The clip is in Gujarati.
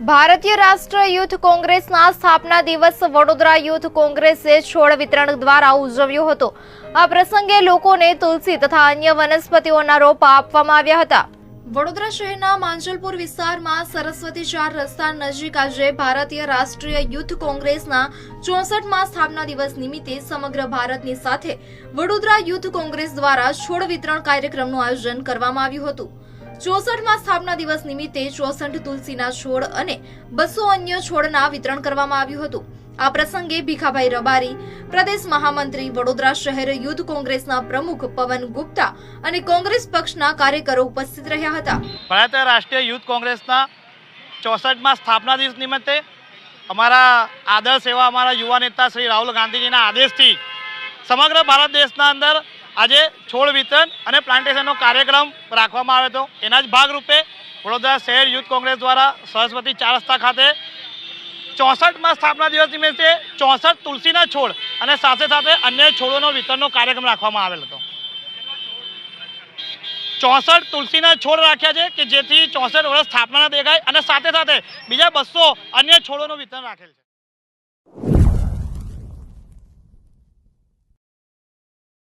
ભારતીય રાષ્ટ્રીય યુથ કોંગ્રેસના સ્થાપના દિવસ વડોદરા યુથ કોંગ્રેસે છોડ વિતરણ દ્વારા ઉજવ્યો હતો. આ પ્રસંગે લોકોને તુલસી તથા અન્ય વનસ્પતિઓના રોપા આપવામાં આવ્યા હતા. વડોદરા શહેરના માંજલપુર વિસ્તારમાં સરસ્વતી ચાર રસ્તા નજીક આજે ભારતીય રાષ્ટ્રીય યુથ કોંગ્રેસના ચોસઠમાં સ્થાપના દિવસ નિમિત્તે સમગ્ર ભારતની સાથે વડોદરા યુથ કોંગ્રેસ દ્વારા છોડ વિતરણ કાર્યક્રમનું આયોજન કરવામાં આવ્યું હતું. ચોસઠમાં સ્થાપના દિવસ નિમિત્તે ચોસઠ તુલસીના છોડ અને બસો અન્ય છોડના વિતરણ કરવામાં આવ્યું હતું. આ પ્રસંગે ભીખાભાઈ રબારી, પ્રદેશ મહામંત્રી, વડોદરા શહેર યુથ કોંગ્રેસના પ્રમુખ પવન ગુપ્તા અને કોંગ્રેસ પક્ષના કાર્યકરો ઉપસ્થિત રહ્યા હતા. ભારતીય રાષ્ટ્રીય યુથ કોંગ્રેસના ચોસઠમાં સ્થાપના દિવસ નિમિત્તે અમારા આદર્શ એવા અમારા યુવા નેતા શ્રી રાહુલ ગાંધીજીના આદેશથી સમગ્ર ભારત દેશના અંદર આજે છોડ વિતરણ અને પ્લાન્ટેશનનો કાર્યક્રમ રાખવામાં આવ્યો હતો એના જ ભાગરૂપે વડોદરા શહેર યુથ કોંગ્રેસ દ્વારા સરસ્વતી ચાર રસ્તા ખાતે ચોસઠમાં સ્થાપના દિવસ નિમિત્તે ચોસઠ તુલસીના છોડ અને સાથે સાથે અન્ય છોડોનો વિતરણનો કાર્યક્રમ રાખવામાં આવેલ હતો. ચોસઠ તુલસીના છોડ રાખ્યા છે કે જેથી ચોસઠ વર્ષ સ્થાપના દેખાય અને સાથે સાથે બીજા બસો અન્ય છોડોનું વિતરણ રાખેલ છે.